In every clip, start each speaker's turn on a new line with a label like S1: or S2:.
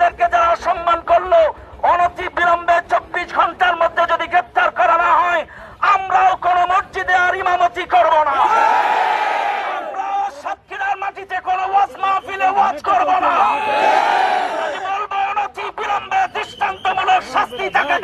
S1: ইমামদেরকে যারা অসম্মান করল, অনতি বিলম্বে চব্বিশ ঘণ্টার মধ্যে যদি গ্রেপ্তার করা না হয়, আমরাও কোন মসজিদে আর ইমামতি করব না। আমরাও সাতক্ষীরার মাটিতে শাস্তি তাকে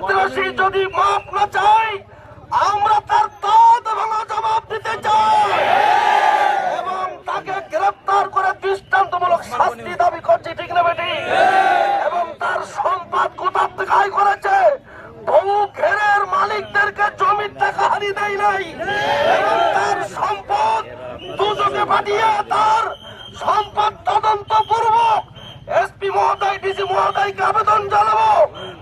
S1: সন্ত্রাসী যদি মাপ না চাই, আমরা তার তদ ভালো জবাব দিতে চাই। এবং তাকে গ্রেফতার করে দৃষ্টান্তমূলক শাস্তি দাবি করছি, ঠিক না বেটি? এবং তার সম্পদ কোথার থেকে আয় করেছে? বহু ঘেরের মালিকদেরকে জমির টাকা হারিয়ে দেয় নাই। এবং তার সম্পদ দুজকে পাঠিয়ে তার সম্পদ তদন্ত পূর্বক এসপি মহোদয়, ডিসি মহোদয়কে আবেদন জানাব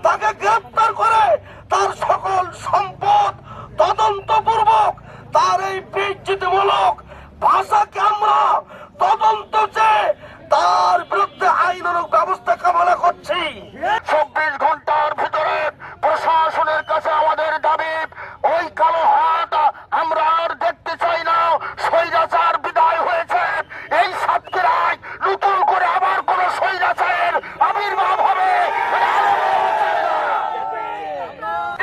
S1: তাকে গ্রেপ্তার করে তার সকল সম্পদ তদন্ত পূর্বক তার এই বিচ্যুতিমূলক ভাষাকে আমরা তদন্ত চেয়ে তার বিরুদ্ধে আইনানুক ব্যবস্থা কামনা করছি চব্বিশ ঘণ্টার ভিতরে প্রশাসনের কাছে আমাদের দাবি ওই কালো হাট আমরা আর দেখতে চাই না স্বৈরাচার বিদায় হয়েছে এই সাতক্ষীরায় নতুন করে আবার কোন স্বৈরাচারের আবির্ভাব হবে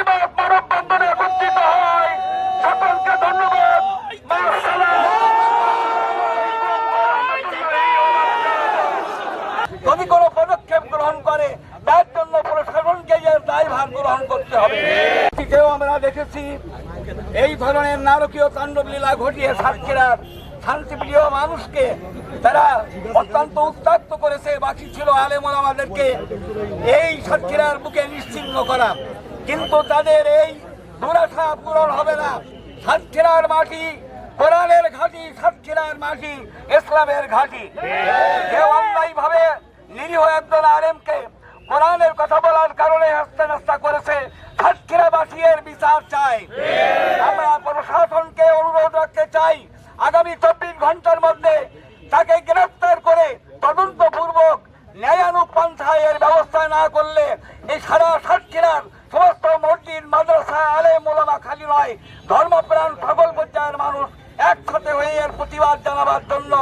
S1: এবার মানববন্ধনে একত্রিত হয় সকলকে ধন্যবাদ
S2: যদি কোনো পদক্ষেপ গ্রহণ করে তার জন্য এর দায়ভার গ্রহণ করতে হবে। অতীতেও আমরা দেখেছি, এই ধরনের নারকীয় তাণ্ডব লীলা ঘটিয়ে সাতক্ষীরার শান্তিপ্রিয় মানুষকে তারা অত্যন্ত উত্তাক্ত করেছে, বাকি ছিল আলেমন আমাদেরকে এই সাতক্ষীরার বুকে নিশ্চিহ্ন করা। কিন্তু তাদের এই দুরাশা পূরণ হবে না। সাতক্ষীরার মাটি কোরআনের ঘাঁটি, সাতক্ষীরার মাটি ইসলামের ঘাঁটি। যে অন্যায় ভাবে নিরীহ একজন আলেমকে কোরআনের কথা বলার কারণে হাস্তা নাস্তা করেছে সাতক্ষীরাবাসী এর বিচার চাই আমরা প্রশাসনকে অনুরোধ রাখতে চাই। আগামী চব্বিশ ঘণ্টার মধ্যে তাকে গ্রেফতার করে তদন্ত পূর্বক ন্যায়ানুক পন্থায় এর ব্যবস্থা না করলে এই সারা সাতক্ষীরার সমস্ত মসজিদ, মাদ্রাসা আলে মোলামা খালি নয়, ধর্মপ্রাণ সকল পর্যায়ের মানুষ একসাথে হয়ে এর প্রতিবাদ জানাবার জন্য